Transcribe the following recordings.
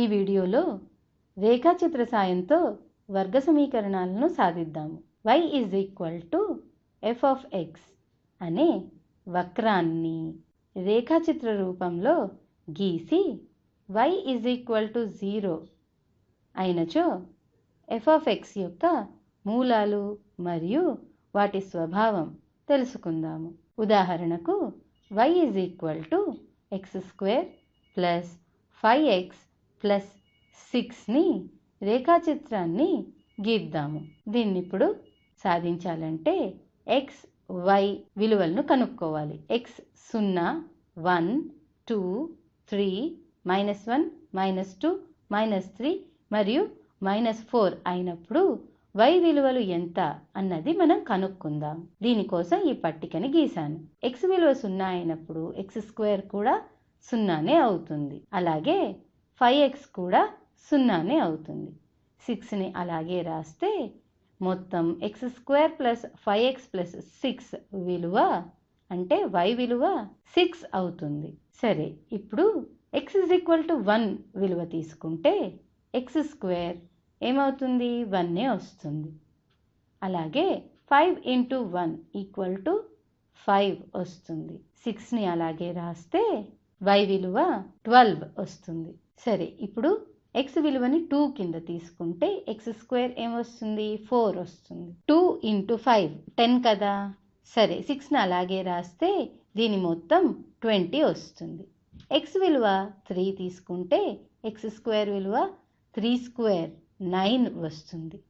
ఈ వీడియోలో రేఖాచిత్ర సాయంతో వర్గ సమీకరణాలను సాధిద్దాము. Y is equal to f of x అనే వక్రాన్ని రేఖాచిత్ర రూపంలో గీసి y is equal to zero అయినచో f of x యొక్క మూలాలు మరియు వాటి స్వభావం తెలుసుకుందాము. ఉదాహరణకు y is equal to x square plus five x plus సిక్స్ని రేఖాచిత్రాన్ని గీద్దాము. దీన్ని ఇప్పుడు సాధించాలంటే ఎక్స్ వై విలువలను కనుక్కోవాలి. ఎక్స్ సున్నా one two three minus one minus two minus three మరియు మైనస్ ఫోర్ అయినప్పుడు వై విలువలు ఎంత అన్నది మనం కనుక్కుందాం. దీనికోసం ఈ పట్టికని గీశాను. ఎక్స్ విలువ సున్నా అయినప్పుడు ఎక్స్ స్క్వేర్ కూడా సున్నానే అవుతుంది. అలాగే ఫైవ్ ఎక్స్ కూడా సున్నానే అవుతుంది. సిక్స్ని అలాగే రాస్తే మొత్తం x square plus five x plus six విలువ అంటే వై విలువ సిక్స్ అవుతుంది. సరే ఇప్పుడు x is equal to one విలువ తీసుకుంటే ఎక్స్ స్క్వేర్ ఏమవుతుంది? వన్నే వస్తుంది. అలాగే five into one equal to five వస్తుంది. సిక్స్ని అలాగే రాస్తే వై విలువ ట్వెల్వ్ వస్తుంది. సరే ఇప్పుడు ఎక్స్ విలువని టూ కింద తీసుకుంటే ఎక్స్ స్క్వేర్ ఏమొస్తుంది ఫోర్ వస్తుంది. టూ ఇంటూ ఫైవ్ టెన్ కదా? సరే సిక్స్ని అలాగే రాస్తే దీని మొత్తం ట్వంటీ వస్తుంది. ఎక్స్ విలువ త్రీ తీసుకుంటే ఎక్స్ స్క్వేర్ విలువ త్రీ స్క్వేర్ నైన్ వస్తుంది.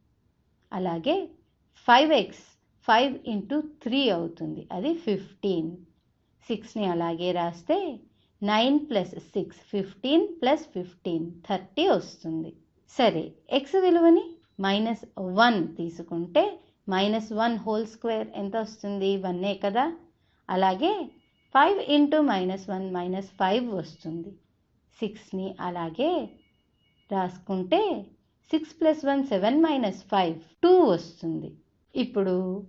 అలాగే five x five into three అవుతుంది. అది ఫిఫ్టీన్ సిక్స్ని అలాగే రాస్తే nine plus six fifteen plus fifteen thirty వస్తుంది. సరే ఎక్స్ విలువని మైనస్ వన్ తీసుకుంటే మైనస్ వన్ హోల్ స్క్వేర్ ఎంత వస్తుంది? వన్నే కదా? అలాగే five into minus one minus five వస్తుంది. సిక్స్ని అలాగే రాసుకుంటే six plus one seven minus five two వస్తుంది. ఇప్పుడు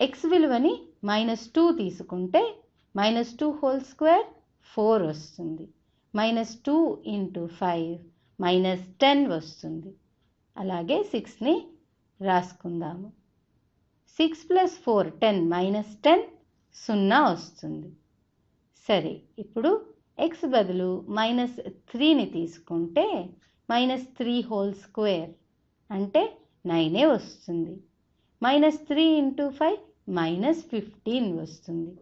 ఎక్స్ విలువని మైనస్ టూ తీసుకుంటే minus two whole square four వస్తుంది. Minus two into five minus ten వస్తుంది. అలాగే సిక్స్ని రాసుకుందాము. Six plus four ten minus ten సున్నా వస్తుంది. సరే ఇప్పుడు ఎక్స్ బదులు మైనస్ త్రీని తీసుకుంటే మైనస్ త్రీ హోల్ స్క్వేర్ అంటే నైనే వస్తుంది. Minus three into five minus fifteen వస్తుంది.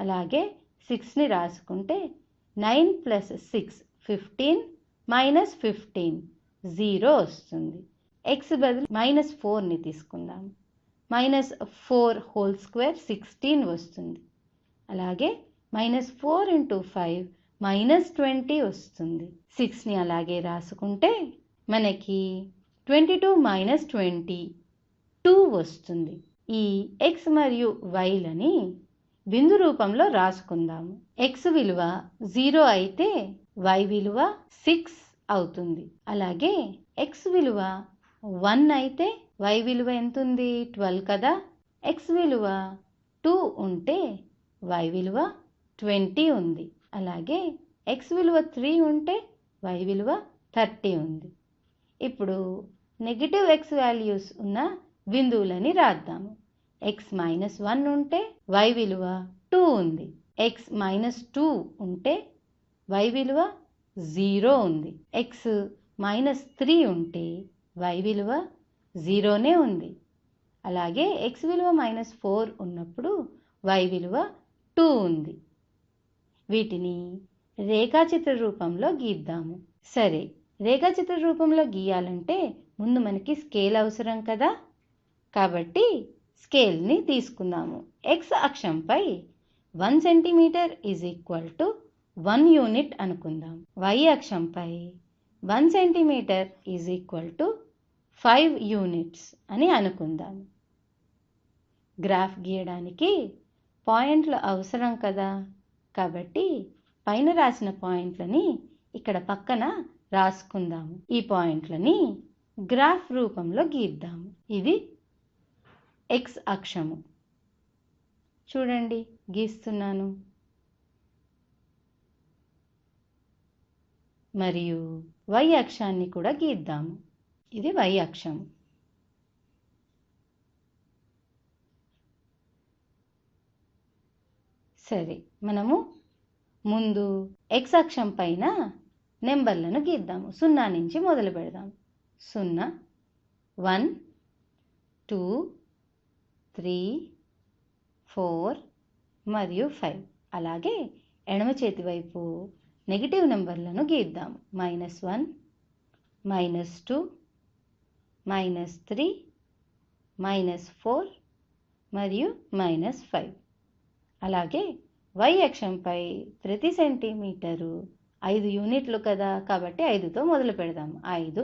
అలాగే సిక్స్ని రాసుకుంటే nine plus six fifteen minus fifteen zero వస్తుంది. ఎక్స్ బదులు మైనస్ ఫోర్ని తీసుకుందాం. Minus four whole square sixteen వస్తుంది. అలాగే minus four into five minus twenty వస్తుంది. సిక్స్ని అలాగే రాసుకుంటే మనకి twenty two minus twenty two వస్తుంది. ఈ ఎక్స్ మరియు వైలని బిందు రూపంలో రాసుకుందాము. ఎక్స్ విలువ జీరో అయితే వై విలువ సిక్స్ అవుతుంది. అలాగే ఎక్స్ విలువ వన్ అయితే వై విలువ ఎంత ఉంది ట్వెల్వ్ కదా? ఎక్స్ విలువ టూ ఉంటే వై విలువ ట్వంటీ ఉంది. అలాగే ఎక్స్ విలువ త్రీ ఉంటే వై విలువ థర్టీ ఉంది. ఇప్పుడు నెగిటివ్ ఎక్స్ వాల్యూస్ ఉన్న బిందువులని రాద్దాము. ఎక్స్ మైనస్ వన్ ఉంటే వై విలువ టూ ఉంది. ఎక్స్ మైనస్ టూ ఉంటే వై విలువ జీరో ఉంది. ఎక్స్ మైనస్ త్రీ ఉంటే వై విలువ జీరోనే ఉంది. అలాగే ఎక్స్ విలువ మైనస్ ఫోర్ ఉన్నప్పుడు వై విలువ టూ ఉంది. వీటిని రేఖాచిత్ర రూపంలో గీద్దాము. సరే రేఖాచిత్ర రూపంలో గీయాలంటే ముందు మనకి స్కేల్ అవసరం కదా? కాబట్టి స్కేల్ని తీసుకుందాము. X అక్షంపై one centimetre is equal to one unit అనుకుందాం. Y అక్షంపై one centimetre is equal to five units అని అనుకుందాం. గ్రాఫ్ గీయడానికి పాయింట్లు అవసరం కదా? కాబట్టి పైన రాసిన పాయింట్లని ఇక్కడ పక్కన రాసుకుందాము. ఈ పాయింట్లని గ్రాఫ్ రూపంలో గీద్దాము. ఇది ఎక్స్ అక్షము. చూడండి గీస్తున్నాను. మరియు వై అక్షాన్ని కూడా గీద్దాము. ఇది వై అక్షం సరే మనము ముందు ఎక్స్ అక్షం పైన నెంబర్లను గీద్దాము. సున్నా నుంచి మొదలు పెడదాం. సున్నా వన్ టూ త్రీ ఫోర్ మరియు ఫైవ్. అలాగే ఎడమ చేతి వైపు నెగిటివ్ నెంబర్లను గీద్దాము. Minus one minus two minus three minus four మరియు మైనస్ ఫైవ్. అలాగే వై అక్షంపై ప్రతి సెంటీమీటరు ఐదు యూనిట్లు కదా కాబట్టి ఐదుతో మొదలు పెడదాం ఐదు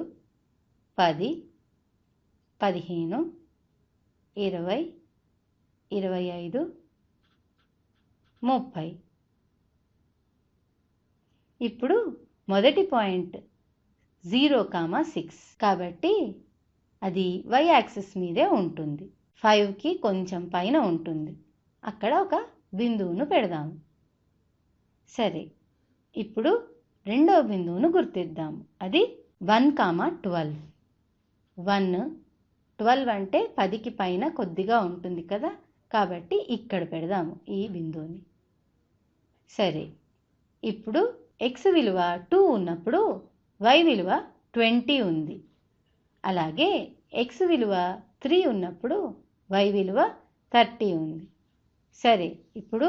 పది పదిహేను ఇరవై ఇరవై ఐదు. ముప్పై. ఇప్పుడు మొదటి పాయింట్ జీరో కామా సిక్స్. కాబట్టి అది వై యాక్సిస్ మీదే ఉంటుంది. ఫైవ్కి కొంచెం పైన ఉంటుంది. అక్కడ ఒక బిందువును పెడదాము సరే ఇప్పుడు రెండవ బిందువును గుర్తిద్దాము అది one comma twelve. One twelve అంటే పదికి పైన కొద్దిగా ఉంటుంది కదా? కాబట్టి ఇక్కడ పెడదాము ఈ బిందువుని. సరే ఇప్పుడు ఎక్స్ విలువ టూ ఉన్నప్పుడు వై విలువ ట్వంటీ ఉంది. అలాగే ఎక్స్ విలువ త్రీ ఉన్నప్పుడు వై విలువ థర్టీ ఉంది. సరే ఇప్పుడు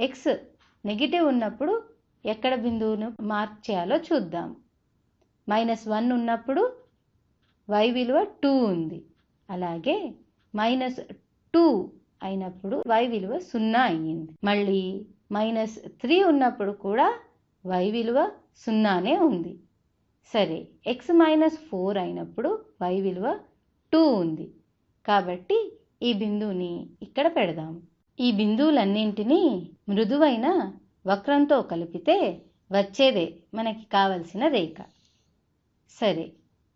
ఎక్స్ నెగిటివ్ ఉన్నప్పుడు ఎక్కడ బిందువును మార్క్ చేయాలో చూద్దాం. మైనస్ వన్ ఉన్నప్పుడు వై విలువ టూ ఉంది. అలాగే మైనస్ టూ అయినప్పుడు వై విలువ సున్నా అయ్యింది. మళ్ళీ మైనస్ త్రీ ఉన్నప్పుడు కూడా వై విలువ సున్నానే ఉంది. సరే ఎక్స్ మైనస్ ఫోర్ అయినప్పుడు వై విలువ టూ ఉంది. కాబట్టి ఈ బిందువుని ఇక్కడ పెడదాం. ఈ బిందువులన్నింటినీ మృదువైన వక్రంతో కలిపితే వచ్చేదే మనకి కావలసిన రేఖ. సరే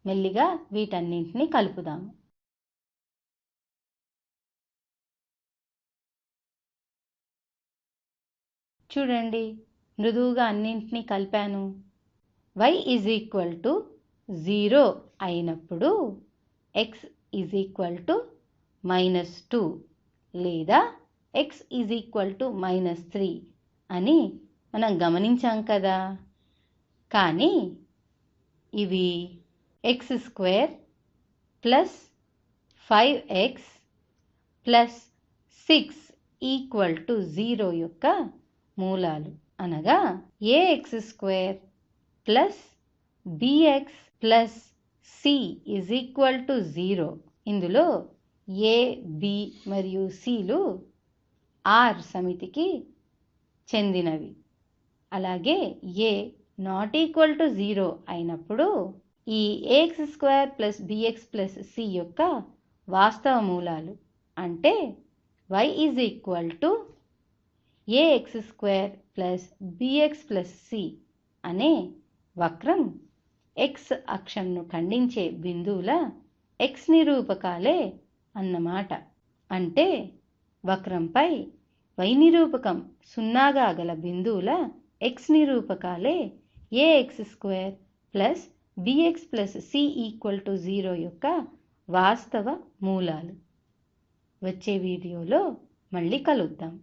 మెల్లిగా వీటన్నింటినీ కలుపుదాము. చూడండి మృదువుగా అన్నింటినీ కలిపాను. Y is equal to zero అయినప్పుడు x is equal to minus two లేదా x is equal to minus three అని మనం గమనించాం కదా. కానీ ఇవి x square plus five x plus six equal to zero యొక్క మూలాలు. అనగా a x square plus b x plus c is equal to zero ఇందులో ఏ బి మరియు సిలు ఆర్ సమితికి చెందినవి. అలాగే a not equal to zero అయినప్పుడు ఈ a x square plus b x plus c యొక్క వాస్తవ మూలాలు. అంటే y is equal to a x square plus b x plus c అనే వక్రం ఎక్స్ అక్షంను ఖండించే బిందువుల ఎక్స్ నిరూపకాలే అన్నమాట. అంటే వక్రంపై వై నిరూపకం సున్నాగా గల బిందువుల x నిరూపకాలే a x square plus b x plus c equal to zero యొక్క వాస్తవ మూలాలు. వచ్చే వీడియోలో మళ్ళీ కలుద్దాం.